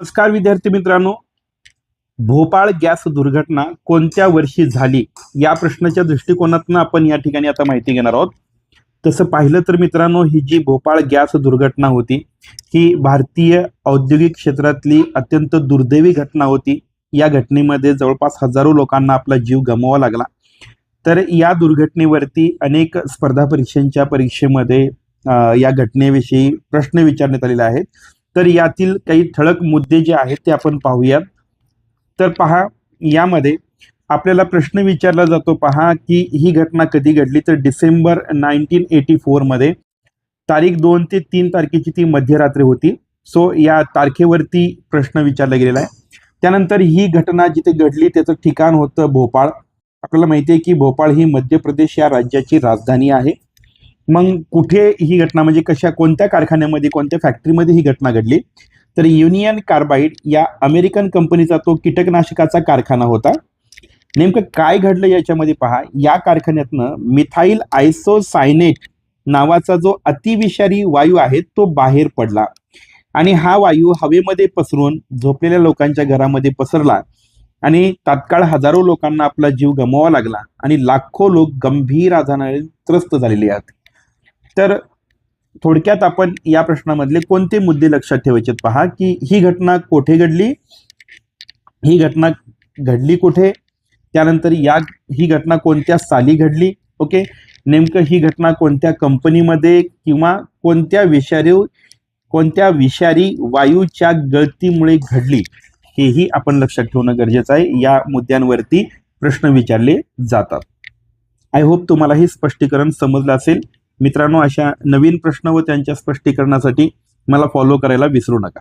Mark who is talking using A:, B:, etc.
A: नमस्कार विद्यार्थी मित्रांनो. भोपाळ गॅस दुर्घटना कोणत्या वर्षी झाली? या प्रश्नाच्या दृष्टिकोनातून आपण या ठिकाणी आता माहिती घेणार आहोत. तसं पाहिलं तर मित्रांनो ही जी भोपाळ गॅस दुर्घटना होती ही भारतीय औद्योगिक क्षेत्रातली अत्यंत दुर्दैवी घटना होती. या घटनेमध्ये जवळपास हजारो लोकांना आपला जीव गमवावा लागला. तर या दुर्घटनेवरती अनेक स्पर्धा परीक्षांच्या परीक्षेमध्ये या घटनेविषयी प्रश्न विचारण्यात आलेले आहेत. तर यातील काही ठळक मुद्दे जे आहेत ते आपण पाहूयात. तर पहा यामध्ये आपल्याला प्रश्न विचारला जातो पहा की ही घटना कधी घडली? तर डिसेंबर नाईन्टीन एटी फोरमध्ये तारीख दोन ते तीन तारखेची ती मध्यरात्री होती. सो या तारखेवरती प्रश्न विचारला गेलेला आहे. त्यानंतर ही घटना जिथे घडली त्याचं ठिकाण होतं भोपाळ. आपल्याला माहिती आहे की भोपाळ ही मध्य प्रदेश या राज्याची राजधानी आहे. मग कुठे ही घटना म्हणजे कशा कोणत्या कारखान्यामध्ये कोणत्या फॅक्टरीमध्ये ही घटना घडली? तर युनियन कार्बाईड या अमेरिकन कंपनीचा तो कीटकनाशकाचा कारखाना होता. नेमकं काय घडलं याच्यामध्ये पहा. या कारखान्यातनं मिथाईल आयसोसायनेट नावाचा जो अतिविषारी वायू आहे तो बाहेर पडला. आणि हा वायू हवेमध्ये पसरून झोपलेल्या लोकांच्या घरामध्ये पसरला. आणि तात्काळ हजारो लोकांना आपला जीव गमवावा लागला. आणि लाखो लोक गंभीर आजाराने त्रस्त झालेले आहेत. तर थोडक्यात आपण या प्रश्नामधले कोणते मुद्दे लक्षात ठेवायचे पहा की ही घटना कोठे घडली? ही घटना घडली कुठे? त्यानंतर या ही घटना कोणत्या साली घडली? ओके? नेमकं ही घटना कोणत्या कंपनीमध्ये किंवा कोणत्या विषारी कोणत्या विषारी वायूच्या गळतीमुळे घडली? हेही आपण लक्षात ठेवणं गरजेचं आहे. या मुद्द्यांवरती प्रश्न विचारले जातात. आय होप तुम्हाला हे स्पष्टीकरण समजलं असेल. मित्रांनो अशा नवीन प्रश्न व त्यांच्या स्पष्टीकरणासाठी मला फॉलो करायला विसरू नका.